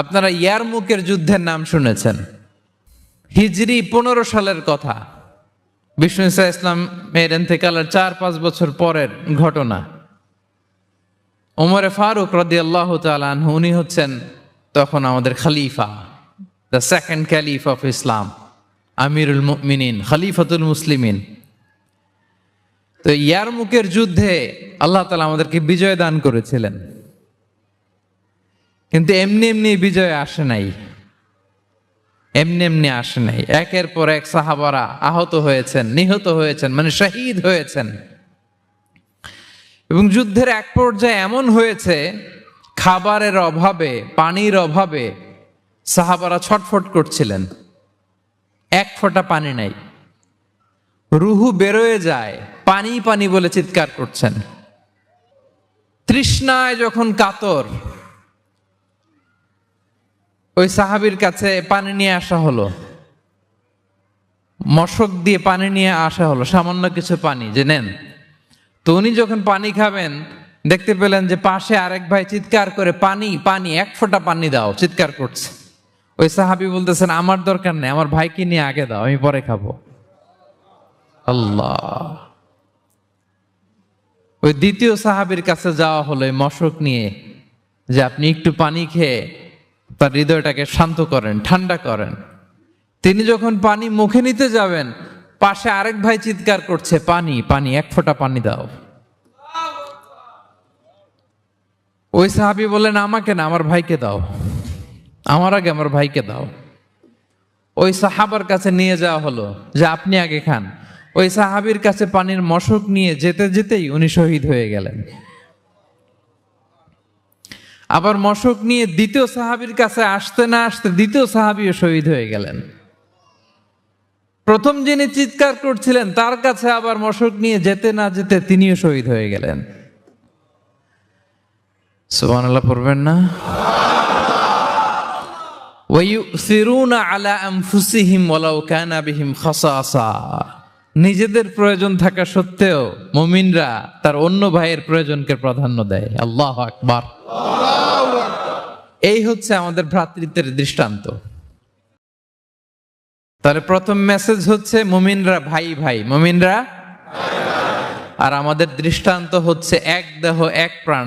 আপনারা ইয়ারমুকের যুদ্ধের নাম শুনেছেন। হিজরি পনেরো সালের কথা। বিষ্ণু ইসা ইসলামের এন্তেকালের চার পাঁচ বছর পরের ঘটনা। ওমরে ফারুক রদি আল্লাহ তালান উনি হচ্ছেন তখন আমাদের Khalifa the second caliph of Islam আমিরুল মিনিন খালিফাতুল মুসলিমিন। তো ইয়ারমুকের যুদ্ধে আল্লাহ তালা আমাদেরকে বিজয় দান করেছিলেন। কিন্তু এমনি এমনি বিজয় আসে নাই। এমনি এমনি আসে নাই। একের পর এক সাহাবারা আহত হয়েছেন, নিহত হয়েছেন মানে শহীদ হয়েছেন। এবং যুদ্ধের এক পর্যায়ে এমন হয়েছে, খাবারের অভাবে, পানির অভাবে সাহাবারা ছটফট করছিলেন। এক ফোঁটা পানি নাই। রুহু বেরোয় যায়, পানি পানি বলে চিৎকার করছেন। তৃষ্ণায় যখন কাতর ওই সাহাবির কাছে পানি নিয়ে আসা হলো। মশক দিয়ে পানি নিয়ে আসা হলো, সামান্য কিছু পানি, যে নেন। তো উনি যখন পানি খাবেন, দেখতে পেলেন যে পাশে আরেক ভাই চিৎকার করে, পানি পানি, এক ফোঁটা পানি দাও, চিৎকার করছে। ওই সাহাবি বলতেছেন, আমার দরকার নেই, আমার ভাইকে নিয়ে আগে দাও, আমি পরে খাব। আল্লাহ। ওই দ্বিতীয় সাহাবির কাছে যাওয়া হলো মশক নিয়ে, যে আপনি একটু পানি খেয়ে তার হৃদয়টাকে শান্ত করেন, ঠান্ডা করেন। তিনি যখন পানি মুখে নিতে যাবেন, পাশে আরেক ভাই চিৎকার করছে, পানি পানি, এক ফোঁটা পানি দাও। ওই সাহাবি বলেন আমাকে না, আমার ভাইকে দাও। আমার আগে আমার ভাইকে দাও। ওই সাহাবার কাছে নিয়ে যাওয়া হলো, যে, আপনি আগে খান। ওই সাহাবির কাছে পানির মশক নিয়ে যেতে যেতেই উনি শহীদ হয়ে গেলেন। আবার মশক নিয়ে দ্বিতীয় সাহাবির কাছে আসতে না আসতে দ্বিতীয় সাহাবিও শহীদ হয়ে গেলেন। প্রথম যিনি চিৎকার করছিলেন, তার কাছে আবার মশক নিয়ে যেতে না যেতে তিনিও শহীদ হয়ে গেলেন। সুবান আল্লাহ পড়বেন না? ওয়ায়ুসিরুনা আলা আনফুসিহিম ওয়ালাউ কানা বিহিম খাসাসা। নিজেদের প্রয়োজন থাকা সত্ত্বেও মুমিনরা তার অন্য ভাইয়ের প্রয়োজনকে প্রাধান্য দেয়। আল্লাহ আকবার। এই হচ্ছে আমাদের ভ্রাতৃত্বের দৃষ্টান্ত। তাহলে প্রথম মেসেজ হচ্ছে মুমিনরা ভাই ভাই, মুমিনরা আর আমাদের দৃষ্টান্ত হচ্ছে এক দেহ, এক প্রাণ।